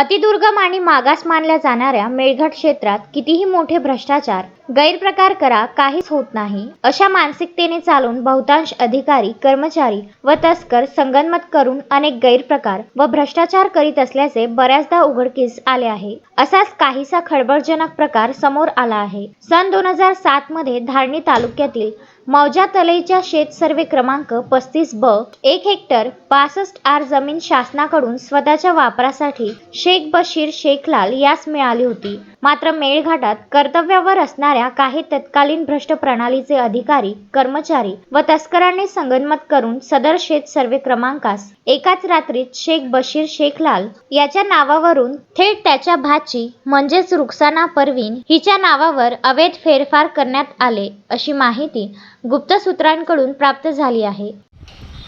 अतिदुर्गम आणि मागास मानल्या जाणाऱ्या मेळघाट क्षेत्रात कितीही मोठे भ्रष्टाचार गैरप्रकार करा काहीच होत नाही अशा मानसिकतेने चालून बहुतांश अधिकारी कर्मचारी व तस्कर संगनमत करून अनेक गैरप्रकार व भ्रष्टाचार करीत असल्याचे बऱ्याचदा उघडकीस आले आहे. असाच काहीसा खळबळजनक प्रकार समोर आला आहे. सन दोन हजार सात मध्ये धारणी तालुक्यातील मौजा तलईच्या शेत सर्वे क्रमांक पस्तीस ब एक हेक्टर पासष्ट आर जमीन शासनाकडून स्वतःच्या वापरासाठी शेख बशीर शेखलाल यास मिळाली होती. मात्र मेळघाटात कर्तव्यावर असणाऱ्या काही तत्कालीन भ्रष्ट प्रणालीचे अधिकारी कर्मचारी व तस्करांनी संगनमत करून सदर शेत सर्वे क्रमांकास एकाच रात्रीत शेख बशीर शेखलाल याच्या नावावरून थेट त्याच्या भाची म्हणजेच रुखसाना परवीन हिच्या नावावर अवैध फेरफार करण्यात आले अशी माहिती गुप्त सूत्रांकडून प्राप्त झाली आहे.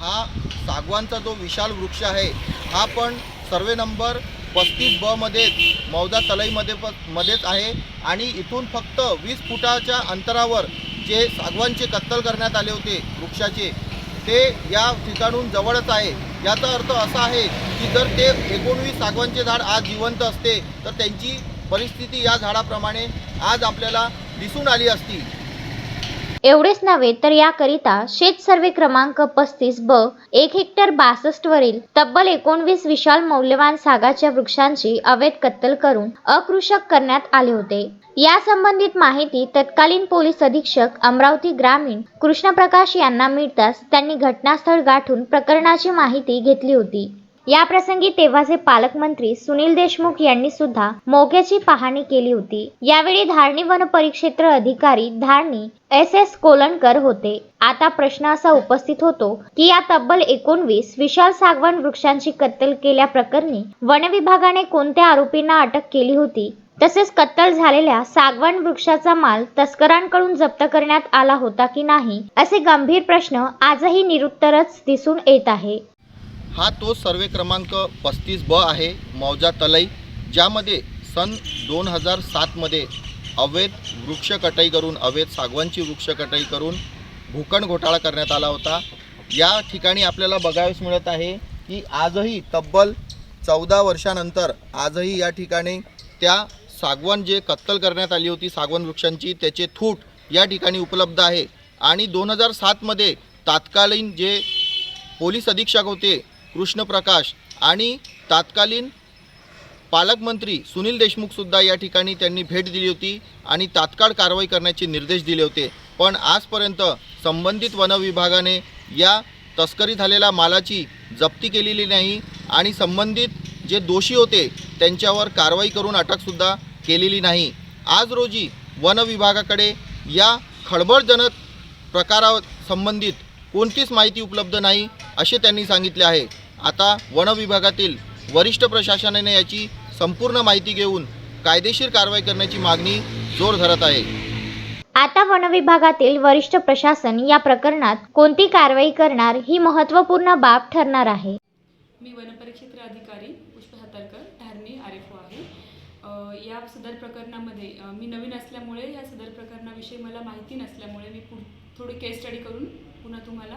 हा सागवानचा जो विशाल वृक्ष आहे हा पण सर्वे नंबर पस्तीस ब मध्ये मौजा तलईमध्ये प मध्येच आहे आणि इथून फक्त वीस फुटाच्या अंतरावर जे सागवानचे कत्तल करण्यात आले होते वृक्षाचे ते या ठिकाणून जवळच आहे. याचा अर्थ असा आहे की जर ते एकोणवीस सागवानचे झाड आज जिवंत असते तर त्यांची परिस्थिती या झाडाप्रमाणे आज आपल्याला दिसून आली असती. एवढेच नव्हे तर याकरिता शेत सर्वे क्रमांक पस्तीस ब एक हेक्टर बासष्ट वरील तब्बल एकोणवीस विशाल मौल्यवान सागाच्या वृक्षांची अवैध कत्तल करून अकृषक करण्यात आले होते. या संबंधित माहिती तत्कालीन पोलीस अधीक्षक अमरावती ग्रामीण कृष्णप्रकाश यांना मिळताच त्यांनी घटनास्थळ गाठून प्रकरणाची माहिती घेतली होती. या प्रसंगी तेव्हाचे पालकमंत्री सुनील देशमुख यांनी सुद्धा मोक्याची पाहणी केली होती. यावेळी धारणी वन परिक्षेत्र अधिकारी धारणी एस एस कोलणकर होते. आता प्रश्न असा उपस्थित होतो की या तब्बल एकोणवीस विशाल सागवान वृक्षांची कत्तल केल्याप्रकरणी वन विभागाने कोणत्या आरोपींना अटक केली होती? तसेच कत्तल झालेल्या सागवान वृक्षाचा माल तस्करांकडून जप्त करण्यात आला होता की नाही? असे गंभीर प्रश्न आजही निरुत्तरच दिसून येत आहे. हा तो सर्वे क्रमांक पस्तीस ब आहे मौजा तलई ज्यामध्ये सन दोन हजार सातमध्ये अवैध वृक्ष कटाई करून अवैध सागवानची वृक्ष कटाई करून भूखंड घोटाळा करण्यात आला होता. या ठिकाणी आपल्याला बघावयास मिळत आहे की आजही तब्बल चौदा वर्षानंतर आजही या ठिकाणी त्या सागवान जे कत्तल करण्यात आली होती सागवान वृक्षांची त्याचे थूट या ठिकाणी उपलब्ध आहे. आणि दोन हजार सातमध्ये तात्कालीन जे पोलीस अधीक्षक होते कृष्णप्रकाश आणि तात्कालीन पालकमंत्री सुनील देशमुखसुद्धा या ठिकाणी त्यांनी भेट दिली होती आणि तात्काळ कारवाई करण्याचे निर्देश दिले होते. पण आजपर्यंत संबंधित वनविभागाने या तस्करी झालेल्या मालाची जप्ती केलेली नाही आणि संबंधित जे दोषी होते त्यांच्यावर कारवाई करून अटकसुद्धा केलेली नाही. आज रोजी वन विभागाकडे या खळबळजनक प्रकारा संबंधित कोणतीच माहिती उपलब्ध नाही. असे त्यांनी सांगितले आहे. आता वन विभागातील वरिष्ठ प्रशासनाने याची संपूर्ण माहिती घेऊन कायदेशीर कारवाई करण्याची मागणी जोर धरत आहे. आता वन विभागातील वरिष्ठ प्रशासन या प्रकरणात कोणती कारवाई करणार ही महत्त्वपूर्ण बाब ठरणार आहे. मी वनपरिक्षेत्र अधिकारी Pushp Hatarkar Dharni R F O आहे या सदर प्रकरणामध्ये मी नवीन असल्यामुळे या सदर प्रकरणाविषयी मला माहिती नसल्यामुळे मी पुढ थोडी केस स्टडी करून पुन्हा तुम्हाला